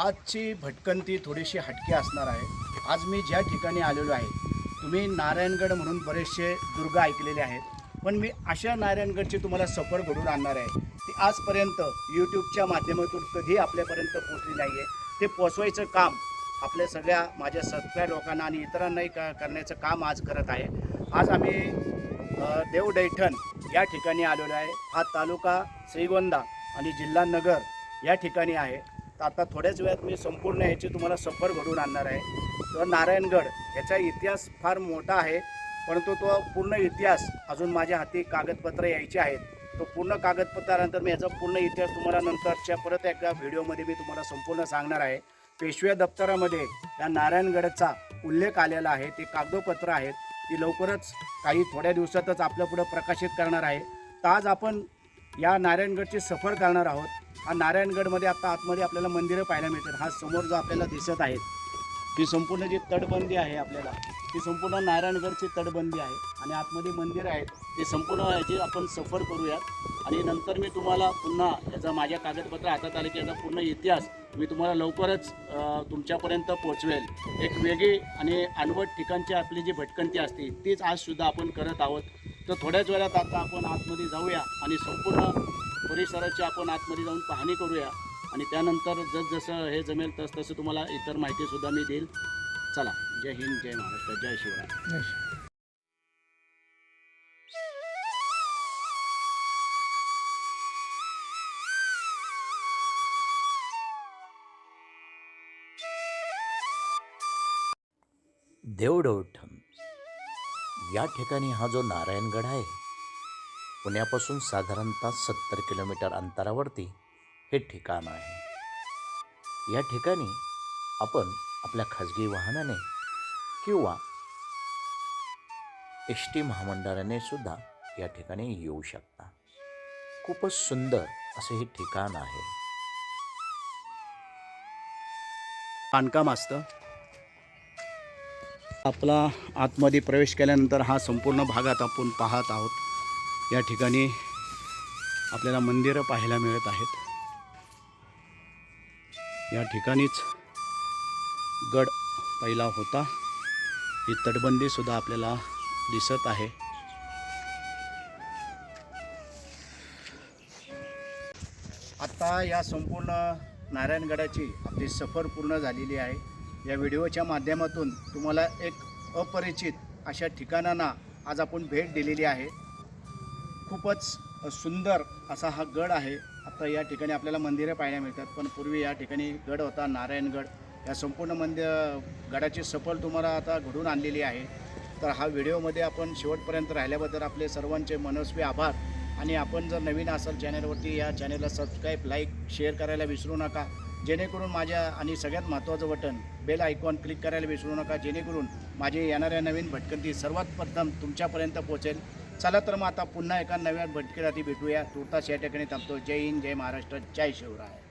आजची भटकंती थोडीशी हटकी असणार आहे. आज मी ज्या ठिकाणी आलेलो आहे तुम्ही नारायणगड म्हणून बरेचसे दुर्ग ऐकलेले आहेत. पण मी अशा नारायणगडची तुम्हाला सफर घडून आणणार आहे. ती आजपर्यंत यूट्यूबच्या माध्यमातून कधी आपल्यापर्यंत पोचली नाही आहे ते पोचवायचं काम आपल्या सगळ्या माझ्या सगळ्या लोकांना आणि इतरांनाही का करण्याचं काम आज करत आहे. आज आम्ही देवदैठण देवडैठण या ठिकाणी आलेलो आहे. हा तालुका श्रीगोंदा आणि जिल्हा नगर या ठिकाणी आहे. तर आता थोड्याच वेळात मी संपूर्ण ह्याची तुम्हाला सफर घडवून आणणार आहे. तर नारायणगड याचा इतिहास फार मोठा आहे परंतु तो पूर्ण इतिहास अजून माझ्या हाती कागदपत्र यायचे आहेत. तो पूर्ण कागदपत्रानंतर मी याचा पूर्ण इतिहास तुम्हाला नंतरच्या परत एका व्हिडिओमध्ये मी तुम्हाला संपूर्ण सांगणार आहे. पेशव्या दप्तरामध्ये या नारायणगडचा उल्लेख आलेला आहे ते कागदोपत्र आहेत. ती लवकरच काही थोड्या दिवसातच आपल्या पुढं प्रकाशित करणार आहे. तर आज आपण या नारायणगडची सफर करणार आहोत. हा नारायणगडमध्ये आता आतमध्ये आपल्याला मंदिरं पाहायला मिळतात. हा समोर जो आपल्याला दिसत आहे ही संपूर्ण जी तटबंदी आहे आपल्याला ती संपूर्ण नारायणगडची तटबंदी आहे. आणि आतमध्ये मंदिर आहेत ते संपूर्ण याची आपण सफर करूयात. आणि नंतर मी तुम्हाला पुन्हा याचा माझ्या कागदपत्र हातात आले की याचा पूर्ण इतिहास मी तुम्हाला लवकरच तुमच्यापर्यंत पोचवेल एक वेगळी आणि अनवट ठिकाणची आपली जी भटकंती असते तीच आज सुद्धा आपण करत आहोत. तर थोड्याच वेळात आता आपण आतमध्ये जाऊया आणि संपूर्ण परिसराची आपण आतमध्ये जाऊन पाहणी करूया. आणि त्यानंतर जसजसं हे जमेल तस तसं तुम्हाला इतर माहितीसुद्धा मी देईल. चला जय हिंद जय महाराष्ट्र जय शिवराय. देवडोठम या ठिकाणी हा जो नारायणगड आहे पुण्यापासून साधारणतः सत्तर किलोमीटर अंतरावरती हे ठिकाण आहे. या ठिकाणी आपण आपल्या खाजगी वाहनाने किंवा एस टी महामंडळाने सुद्धा या ठिकाणी येऊ शकता. खूपच सुंदर असे हे ठिकाण आहे. बांधकाम असतं. आपला आतमध्ये प्रवेश केल्यानंतर हा संपूर्ण भागात आपण पाहत आहोत. या ठिकाणी आपल्याला मंदिरं पाहायला मिळत आहेत. या ठिकाणीच गड पहिला होता. ही तटबंदीसुद्धा आपल्याला दिसत आहे. आता या संपूर्ण नारायणगडाची आपली सफर पूर्ण झालेली आहे. या व्हिडिओच्या माध्यमातून तुम्हाला एक अपरिचित अशा ठिकाणांना आज आपण भेट दिलेली आहे. खूपच सुंदर असा हा गड आहे. आता या ठिकाणी आपल्याला मंदिरं पाहायला मिळतात पण पूर्वी या ठिकाणी गड होता नारायणगड. या संपूर्ण मंदिर गडाची सफल तुम्हाला आता घडून आणलेली आहे. तर हा व्हिडिओमध्ये आपण शेवटपर्यंत राहिल्याबद्दल आपले सर्वांचे मनस्वी आभार. आणि आपण जर नवीन असाल चॅनलवरती या चॅनलला सबस्क्राईब लाईक शेअर करायला विसरू नका. जेणेकरून माझ्या आणि सगळ्यात महत्त्वाचं बटन बेल आयकॉन क्लिक करायला विसरू नका. जेणेकरून माझे येणाऱ्या नवीन भटकंती सर्वात प्रथम तुमच्यापर्यंत पोहोचेल. चला तर मग आता पुन्हा एका नव्या भटकीसाठी भेटूया. तुर्तास या ठिकाणी थांबतो. जय हिंद जय महाराष्ट्र जय शिवराय.